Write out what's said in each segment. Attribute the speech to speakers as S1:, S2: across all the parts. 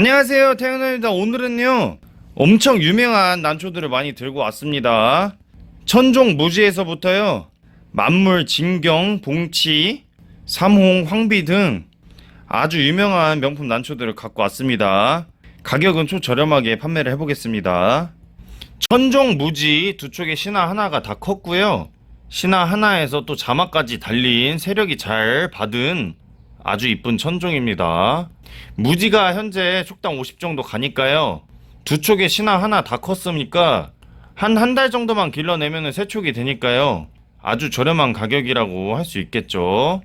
S1: 안녕하세요 태연입니다. 오늘은요 엄청 유명한 난초들을 많이 들고 왔습니다. 천종 무지에서부터요 만물 진경 봉치 삼홍 황비 등 아주 유명한 명품 난초들을 갖고 왔습니다. 가격은 초저렴하게 판매를 해보겠습니다. 천종 무지 두 쪽에 신화 하나가 다 컸고요. 신화 하나에서 또 자막까지 달린 세력이 잘 받은 아주 이쁜 천종입니다. 무지가 현재 촉당 50 정도 가니까요. 두 촉에 신화 하나 다 컸으니까 한 한 달 정도만 길러내면 세 촉이 되니까요. 아주 저렴한 가격이라고 할 수 있겠죠.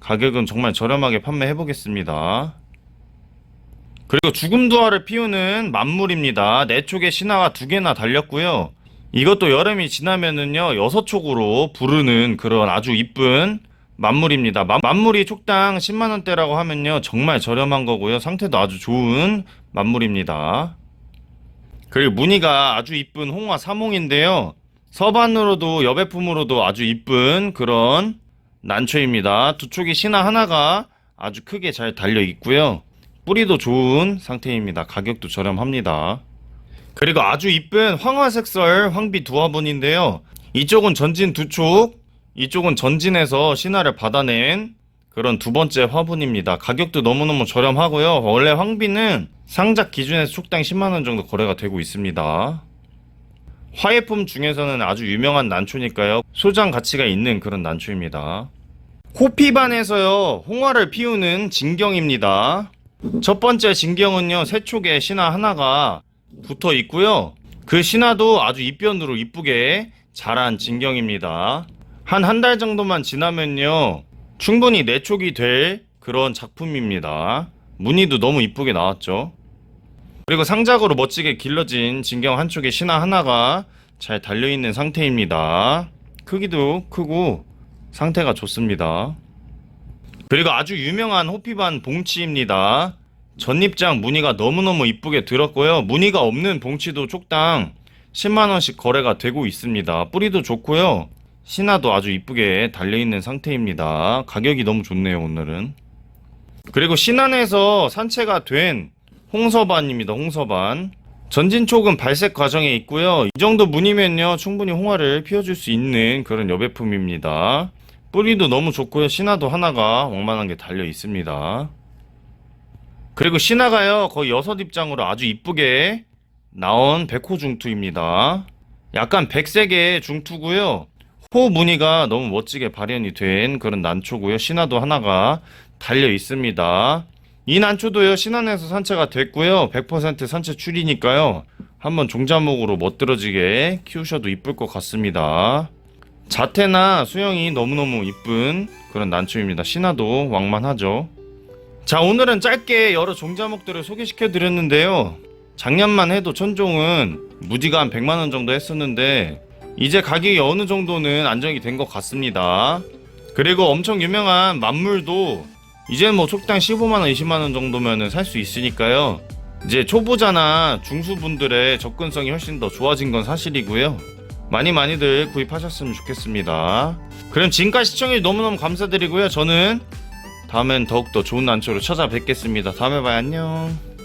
S1: 가격은 정말 저렴하게 판매해 보겠습니다. 그리고 죽음 두화를 피우는 만물입니다. 네 촉에 신화가 두 개나 달렸고요. 이것도 여름이 지나면은요 여섯 촉으로 부르는 그런 아주 이쁜 만물입니다. 만- 만물이 촉당 10만 원대라고 하면요 정말 저렴한 거고요. 상태도 아주 좋은 만물입니다. 그리고 무늬가 아주 이쁜 홍화 사몽인데요. 서반으로도 여배품으로도 아주 이쁜 그런 난초입니다. 두 촉이 신화 하나가 아주 크게 잘 달려 있고요. 뿌리도 좋은 상태입니다. 가격도 저렴합니다. 그리고 아주 이쁜 황화색설 황비 두 화분인데요. 이쪽은 전진 두 촉, 이쪽은 전진에서 신화를 받아낸 그런 두 번째 화분입니다. 가격도 너무너무 저렴하고요. 원래 황비는 상작 기준에서 촉당 10만원 정도 거래가 되고 있습니다. 화예품 중에서는 아주 유명한 난초니까요. 소장 가치가 있는 그런 난초입니다. 호피반에서요, 홍화를 피우는 진경입니다. 첫 번째 진경은요, 세 촉에 신화 하나가 붙어 있고요. 그 신화도 아주 입변으로 이쁘게 자란 진경입니다. 한 한 달 정도만 지나면요. 충분히 내촉이 될 그런 작품입니다. 무늬도 너무 이쁘게 나왔죠. 그리고 상작으로 멋지게 길러진 진경 한쪽에 신화 하나가 잘 달려있는 상태입니다. 크기도 크고 상태가 좋습니다. 그리고 아주 유명한 호피반 봉치입니다. 전입장 무늬가 너무너무 이쁘게 들었고요. 무늬가 없는 봉치도 촉당 10만원씩 거래가 되고 있습니다. 뿌리도 좋고요. 신화도 아주 이쁘게 달려있는 상태입니다. 가격이 너무 좋네요, 오늘은. 그리고 신안에서 산채가 된 홍서반입니다, 홍서반. 전진촉은 발색 과정에 있고요. 이 정도 무늬면요, 충분히 홍화를 피워줄 수 있는 그런 여배품입니다. 뿌리도 너무 좋고요. 신화도 하나가 왕만한 게 달려 있습니다. 그리고 신화가요 거의 여섯 입장으로 아주 이쁘게 나온 백호 중투입니다. 약간 백색의 중투고요. 호 무늬가 너무 멋지게 발현이 된 그런 난초고요. 신화도 하나가 달려 있습니다. 이 난초도요 신안에서 산채가 됐고요. 100% 산채 출이니까요. 한번 종자목으로 멋들어지게 키우셔도 이쁠 것 같습니다. 자태나 수영이 너무너무 이쁜 그런 난초입니다. 신화도 왕만하죠. 자 오늘은 짧게 여러 종자목들을 소개시켜 드렸는데요 작년만 해도 천종은 무지가 한 100만원 정도 했었는데 이제 가격이 어느 정도는 안정이 된 것 같습니다 그리고 엄청 유명한 만물도 이제 뭐 촉당 15만원 20만원 정도면은 살 수 있으니까요 이제 초보자나 중수분들의 접근성이 훨씬 더 좋아진 건 사실이고요 많이 많이들 구입하셨으면 좋겠습니다 그럼 지금까지 시청해 너무너무 감사드리고요 저는 다음엔 더욱더 좋은 난초로 찾아뵙겠습니다. 다음에 봐요. 안녕.